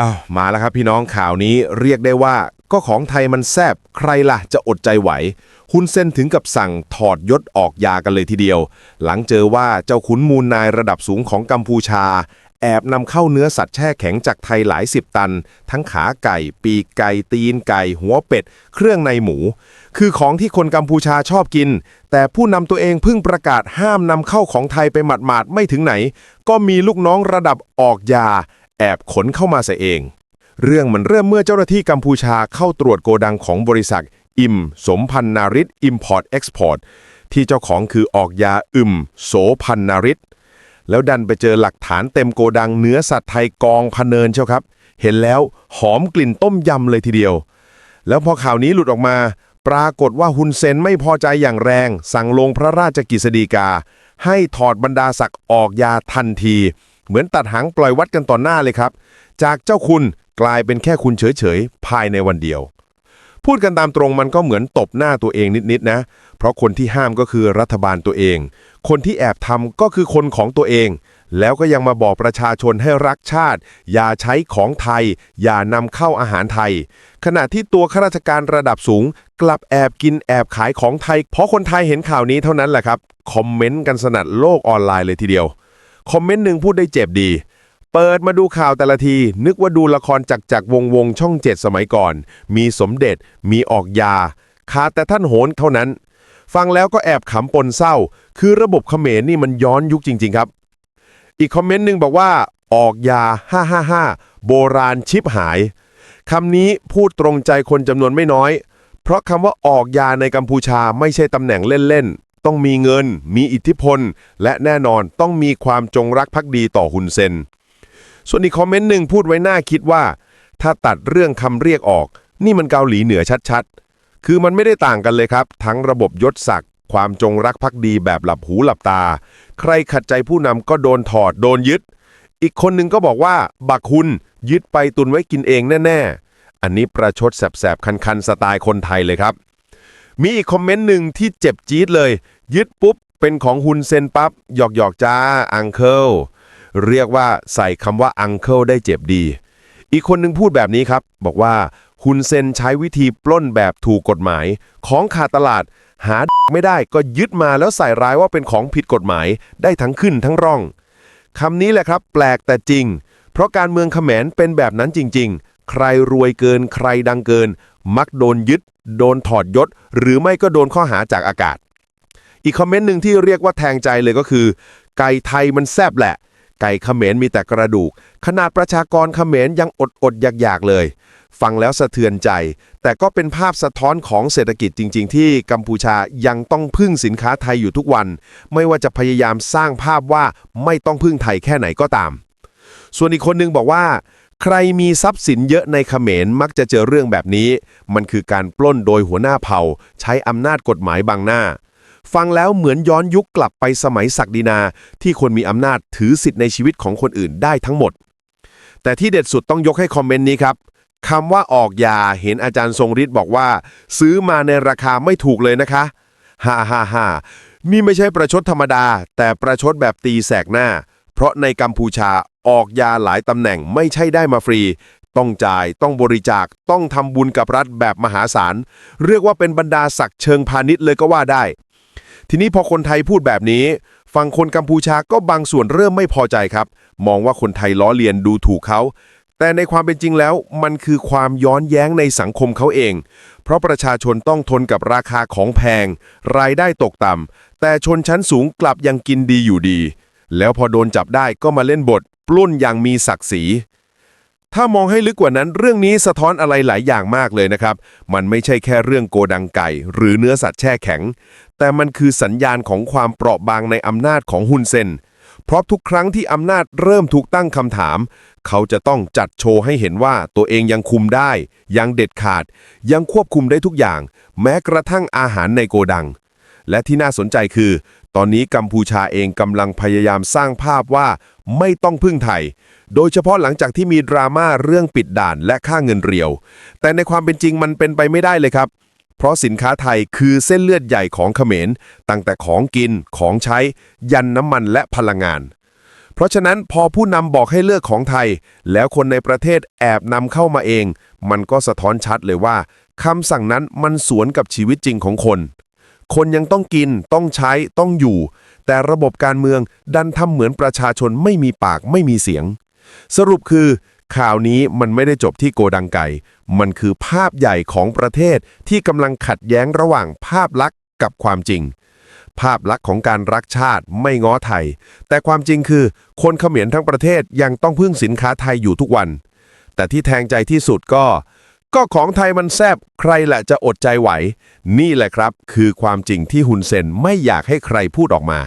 อ้าวมาแล้วครับพี่น้องข่าวนี้เรียกได้ว่าก็ของไทยมันแซบใครล่ะจะอดใจไหวฮุนเซนถึงกับสั่งถอดยศออกยากันเลยทีเดียว หลังเจอว่าเจ้าขุนมูลนายระดับสูงของกัมพูชา แอบนำเข้าเนื้อสัตว์แช่แข็งจากไทยหลายสิบตัน ทั้งขาไก่ ปีกไก่ ตีนไก่ หัวเป็ด เครื่องในหมู คือของที่คนกัมพูชาชอบกิน แต่ผู้นำตัวเองเพิ่งประกาศห้ามนำเข้าของไทยไปหมาดๆไม่ถึงไหน ก็มีลูกน้องระดับออกยา แอบขนเข้ามาเสียเอง เรื่องมันเริ่มเมื่อเจ้าหน้าที่กัมพูชาเข้าตรวจโกดังของบริษัท อิม สมพันนาริตอิมพอร์ตเอ็กซ์พอร์ตที่เจ้าของคือออกยาอึม โสพันนาริตแล้วดันไปเจอหลักฐานเต็มโกดังเนื้อสัตว์ไทยกองพะเนินเชียวครับ เห็นแล้วหอมกลิ่นต้มยำเลยทีเดียว แล้วพอข่าวนี้หลุดออกมา ปรากฏว่าฮุนเซนไม่พอใจอย่างแรง สั่งลงพระราชกิจสฎีกา ให้ถอดบรรดาศักดิ์ออกยาทันที เหมือนตัดหางปล่อยวัดกันต่อหน้าเลยครับ จากเจ้าคุณกลายเป็นแค่คุณเฉยๆ ภายในวันเดียว พูดกันตามตรงมันก็เหมือนตบหน้าตัวเองนิดๆนะ เพราะคนที่ห้ามก็คือรัฐบาลตัวเอง คนที่แอบทำก็คือคนของตัวเอง แล้วก็ยังมาบอกประชาชนให้รักชาติ อย่าใช้ของไทย อย่านำเข้าอาหารไทย ขณะที่ตัวข้าราชการระดับสูง กลับแอบกินแอบขายของไทย เพราะคนไทยเห็นข่าวนี้เท่านั้นแหละครับ คอมเมนต์กันสนั่นโลกออนไลน์เลยทีเดียว คอมเมนต์หนึ่งพูดได้เจ็บดี เปิดมาดูข่าวแต่ละที นึกว่าดูละครจักจักวงวงช่องเจ็ดสมัยก่อน มีสมเด็จ มีออกยาขาดแต่ท่านโหนเท่านั้น ฟังแล้วก็แอบขำปนเศร้า คือระบบเขมรนี่มันย้อนยุคจริง ๆ ครับ อีกคอมเมนต์หนึ่งบอกว่า ออกยา 555 โบราณชิบหายคำนี้พูดตรงใจคนจำนวนไม่น้อย เพราะคำว่าออกยาในกัมพูชาไม่ใช่ตำแหน่งเล่นๆ ต้องมีเงิน มีอิทธิพล และแน่นอนต้องมีความจงรักภักดีต่อฮุนเซน ส่วนอีกคอมเมนต์หนึ่งพูดไว้หน้าคิดว่า ถ้าตัดเรื่องคำเรียกออก นี่มันเกาหลีเหนือชัดๆ คือมันไม่ได้ต่างกันเลยครับ ทั้งระบบยศศักดิ์ความจงรักภักดีแบบหลับหูหลับตา ใครขัดใจผู้นำก็โดนถอดโดนยึด อีกคนหนึ่งก็บอกว่า บักคุณยึดไปตุนไว้กินเองแน่ ๆ อันนี้ประชดแสบๆคันๆสไตล์คนไทยเลยครับ มีอีกคอมเมนต์หนึ่งที่เจ็บจี๊ดเลย ยึดปุ๊บ เป็นของฮุนเซนปั๊บหยอกหยอกจ้าอังเคิลเรียกว่าใส่คำว่าอังเคิลได้เจ็บดี อีกคนหนึ่งพูดแบบนี้ครับ บอกว่าฮุนเซนใช้วิธีปล้นแบบถูกกฎหมาย ของขาดตลาด หาไม่ได้ก็ยึดมาแล้วใส่ร้ายว่าเป็นของผิดกฎหมายได้ทั้งขึ้นทั้งร่องคำนี้แหละครับ แปลกแต่จริง เพราะการเมืองเขมรเป็นแบบนั้นจริง ๆ ใครรวยเกินใครดังเกิน มักโดนยึด โดนถอดยศ หรือไม่ก็โดนข้อหาจากอากาศ อีกคอมเมนต์หนึ่งที่เรียกว่าแทงใจเลยก็คือ ไก่ไทยมันแซบแหละ ไก่เขมรมีแต่กระดูก ขนาดประชากรเขมรยังอดอดอยากๆเลย ฟังแล้วสะเทือนใจ แต่ก็เป็นภาพสะท้อนของเศรษฐกิจจริง ๆ ที่กัมพูชายังต้องพึ่งสินค้าไทยอยู่ทุกวัน ไม่ว่าจะพยายามสร้างภาพว่าไม่ต้องพึ่งไทยแค่ไหนก็ตาม ส่วนอีกคนหนึงบอกว่า ใครมีทรัพย์สินเยอะในเขมรมักจะเจอเรื่องแบบนี้ มันคือการปล้นโดยหัวหน้าเผ่า ใช้อำนาจกฎหมายบังหน้า ฟังแล้วเหมือนย้อนยุคกลับไปสมัยศักดินา ที่คนมีอำนาจถือสิทธิ์ในชีวิตของคนอื่นได้ทั้งหมด แต่ที่เด็ดสุดต้องยกให้คอมเมนต์นี้ครับคำว่าออกยาเห็นอาจารย์ทรงฤทธิ์บอกว่า ซื้อมาในราคาไม่ถูกเลยนะคะฮ่าฮ่าฮ่านี่ไม่ใช่ประชดธรรมดา แต่ประชดแบบตีแสกหน้า เพราะในกัมพูชา ออกยาหลายตำแหน่งไม่ใช่ได้มาฟรี ต้องจ่ายต้องบริจาคต้องทำบุญกับรัฐแบบมหาศาล เรียกว่าเป็นบรรดาศักดิ์เชิงพาณิชย์เลยก็ว่าได้ ทีนี้พอคนไทยพูดแบบนี้ฝั่งคนกัมพูชาก็บางส่วนเริ่มไม่พอใจครับ มองว่าคนไทยล้อเลียนดูถูกเขาแต่ในความเป็นจริงแล้วมันคือความย้อนแย้งในสังคมเขาเอง เพราะประชาชนต้องทนกับราคาของแพง รายได้ตกต่ำแต่ชนชั้นสูงกลับยังกินดีอยู่ดี แล้วพอโดนจับได้ก็มาเล่นบท ปล้นอย่างมีศักดิ์ศรี ถ้ามองให้ลึกกว่านั้นเรื่องนี้สะท้อนอะไรหลายอย่างมากเลยนะครับ มันไม่ใช่แค่เรื่องโกดังไก่ หรือเนื้อสัตว์แช่แข็ง แต่มันคือสัญญาณของความเปราะบางในอำนาจของฮุนเซนเพราะทุกครั้งที่อำนาจเริ่มถูกตั้งคำถาม เขาจะต้องจัดโชว์ให้เห็นว่าตัวเองยังคุมได้ ยังเด็ดขาด ยังควบคุมได้ทุกอย่าง แม้กระทั่งอาหารในโกดัง และที่น่าสนใจคือ ตอนนี้กัมพูชาเองกำลังพยายามสร้างภาพว่าไม่ต้องพึ่งไทย โดยเฉพาะหลังจากที่มีดราม่าเรื่องปิดด่านและค่าเงินเรียว แต่ในความเป็นจริงมันเป็นไปไม่ได้เลยครับ เพราะสินค้าไทยคือเส้นเลือดใหญ่ของเขมร ตั้งแต่ของกิน ของใช้ ยันน้ำมันและพลังงาน เพราะฉะนั้นพอผู้นำบอกให้เลือกของไทย แล้วคนในประเทศแอบนำเข้ามาเอง มันก็สะท้อนชัดเลยว่าคำสั่งนั้นมันสวนกับชีวิตจริงของคน คนยังต้องกิน ต้องใช้ ต้องอยู่ แต่ระบบการเมืองดันทำเหมือนประชาชนไม่มีปากไม่มีเสียง สรุปคือ ข่าวนี้มันไม่ได้จบที่โกดังไก่ มันคือภาพใหญ่ของประเทศที่กำลังขัดแย้งระหว่างภาพลักษณ์กับความจริง ภาพลักษณ์ของการรักชาติไม่ง้อไทย แต่ความจริงคือ คนเขมรทั้งประเทศยังต้องพึ่งสินค้าไทยอยู่ทุกวัน แต่ที่แทงใจที่สุดก็ ก็ของไทยมันแซบใครแหละจะอดใจไหว นี่แหละครับ คือความจริงที่ฮุนเซนไม่อยากให้ใครพูดออกมา